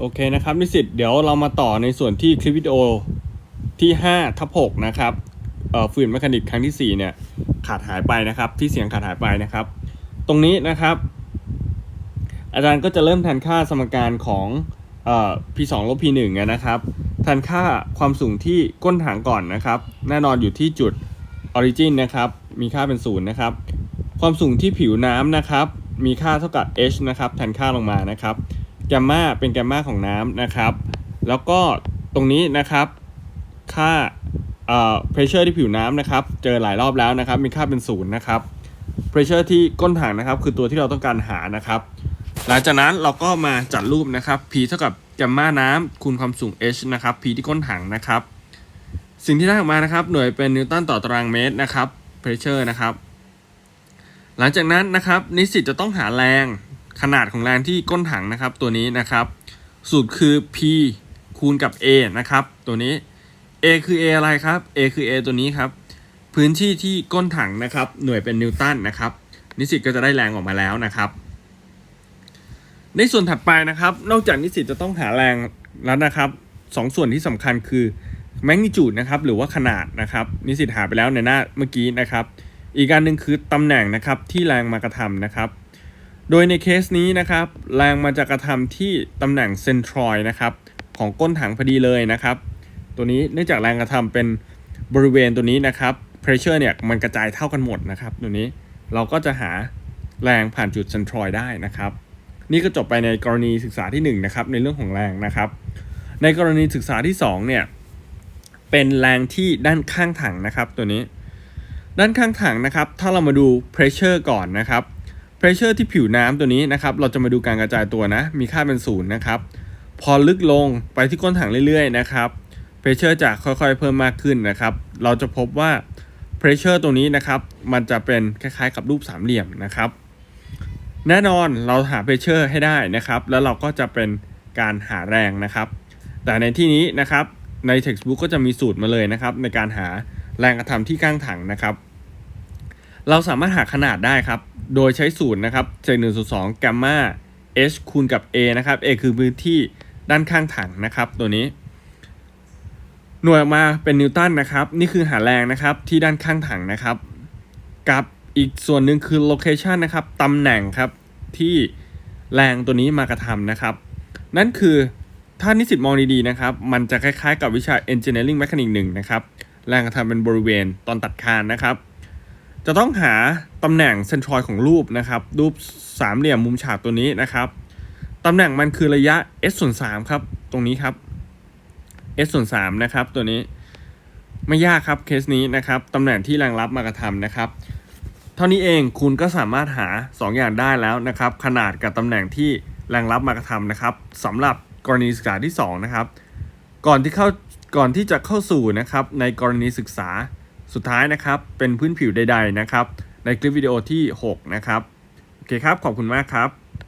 โอเคนะครับนิสิตเดี๋ยวเรามาต่อในส่วนที่คลิปวิดีโอที่5ทับ6นะครับฝืนแมคานิกครั้งที่ 4 เนี่ยขาดหายไปนะครับ ที่เสียงขาดหายไปนะครับ ตรงนี้นะครับ อาจารย์ก็จะเริ่มแทนค่าสมการของเอ่อ p2 ลบ p1 นะครับแทนค่าความสูงที่ก้นถังก่อนนะครับ แน่นอนอยู่ที่จุด origin นะครับ มีค่าเป็นศูนย์นะครับ ความสูงที่ผิวน้ำนะครับ มีค่าเท่ากับ h นะครับแทนค่าลงมานะครับ แกมมาเป็นแกมมาของน้ำนะครับ แล้วก็ตรงนี้นะครับ ค่าเอ่อ pressure ที่ผิวน้ำนะครับ เจอหลายรอบแล้วนะครับ มีค่าเป็นศูนย์นะครับ pressure ที่ก้นถังนะครับ คือตัวที่เราต้องการหานะครับ หลังจากนั้นเราก็มาจัดรูปนะครับ p เท่ากับแกมมาน้ำคูณความสูง h นะครับ p ที่ก้นถังนะครับ สิ่งที่ได้ออกมานะครับ หน่วยเป็นนิวตันต่อตารางเมตรนะครับ pressure นะครับ หลังจากนั้นนะครับนิสิตจะต้องหาแรง ขนาดของแรงที่ก้นถังนะครับตัวนี้นะครับ สูตรคือ p คูณกับ a นะครับ ตัวนี้ a คือ a อะไรครับ a คือ a ตัวนี้ครับ พื้นที่ที่ก้นถังนะครับ หน่วยเป็นนิวตันนะครับ นิสิตก็จะได้แรงออกมาแล้วนะครับ ในส่วนถัดไปนะครับ นอกจากนิสิตจะต้องหาแรงแล้วนะครับสองส่วนที่สำคัญคือแมกนิจูดนะครับหรือว่าขนาดนะครับ นิสิตหาไปแล้วในหน้าเมื่อกี้นะครับ อีกการหนึ่งคือตำแหน่งนะครับที่แรงมากระทำนะครับ โดยในเคสนี้นะครับ แรงมันจะกระทำที่ตำแหน่งเซนทรอยนะครับของก้นถังพอดีเลยนะครับ ตัวนี้เนื่องจากแรงกระทำเป็นบริเวณตัวนี้นะครับ pressure เนี่ยมันกระจายเท่ากันหมดนะครับตัวนี้เราก็จะหาแรงผ่านจุดเซนทรอยได้นะครับ นี่ก็จบไปในกรณีศึกษาที่1นะครับในเรื่องของแรงนะครับ ในกรณีศึกษาที่2เนี่ยเป็นแรงที่ด้านข้างถังนะครับตัวนี้ ด้านข้างถังนะครับ ถ้าเรามาดู pressure ก่อนนะครับ pressure ที่ผิวน้ำตัวนี้นะครับ เราจะมาดูการกระจายตัวนะ มีค่าเป็นศูนย์นะครับ พอลึกลงไปที่ก้นถังเรื่อยๆนะครับ pressure จะค่อยๆ เพิ่มมากขึ้นนะครับ เราจะพบว่า pressure ตรงนี้นะครับ มันจะเป็นคล้ายๆ กับรูปสามเหลี่ยมนะครับ แน่นอนเราหา pressure ให้ได้นะครับ แล้วเราก็จะเป็นการหาแรงนะครับ แต่ในที่นี้นะครับ ใน textbook ก็จะมีสูตรมาเลยนะครับ ในการหาแรงกระทำที่ข้างถังนะครับ เราสามารถหาขนาดได้ครับ โดยใช้สูตรนะครับเศษหนึ่งส่วนสองแกมมา h คูณกับ a นะครับ a คือพื้นที่ด้านข้างถังนะครับ ตัวนี้ หน่วยออกมาเป็นนิวตันนะครับ นี่คือหาแรงนะครับที่ด้านข้างถังนะครับ กับอีกส่วนหนึ่งคือ location นะครับตำแหน่งครับที่แรงตัวนี้มากระทำนะครับ นั่นคือถ้านิสิตมองดีๆนะครับ มันจะคล้ายๆ กับวิชา engineering mechanics 1นะครับ แรงกระทำเป็นบริเวณตอนตัดคานนะครับ จะต้องหาตำแหน่งเซนทรอยของรูปนะครับรูปสามเหลี่ยมมุมฉากตัวนี้นะครับตำแหน่งมันคือระยะ s ส่วน3ครับตรงนี้ครับ s ส่วน3นะครับตัวนี้ไม่ยากครับเคสนี้นะครับตำแหน่งที่แรงรับมากระทำนะครับ เท่านี้เองคุณก็สามารถหา 2 อย่างได้แล้วนะครับ ขนาดกับตำแหน่งที่แรงรับมากระทำนะครับสำหรับกรณีศึกษาที่2นะครับก่อนที่เข้าก่อนที่จะเข้าสู่นะครับในกรณีศึกษา สุดท้ายนะครับเป็นพื้นผิวใดๆนะครับในคลิปวิดีโอที่ 6 นะครับ โอเคครับ ขอบคุณมากครับ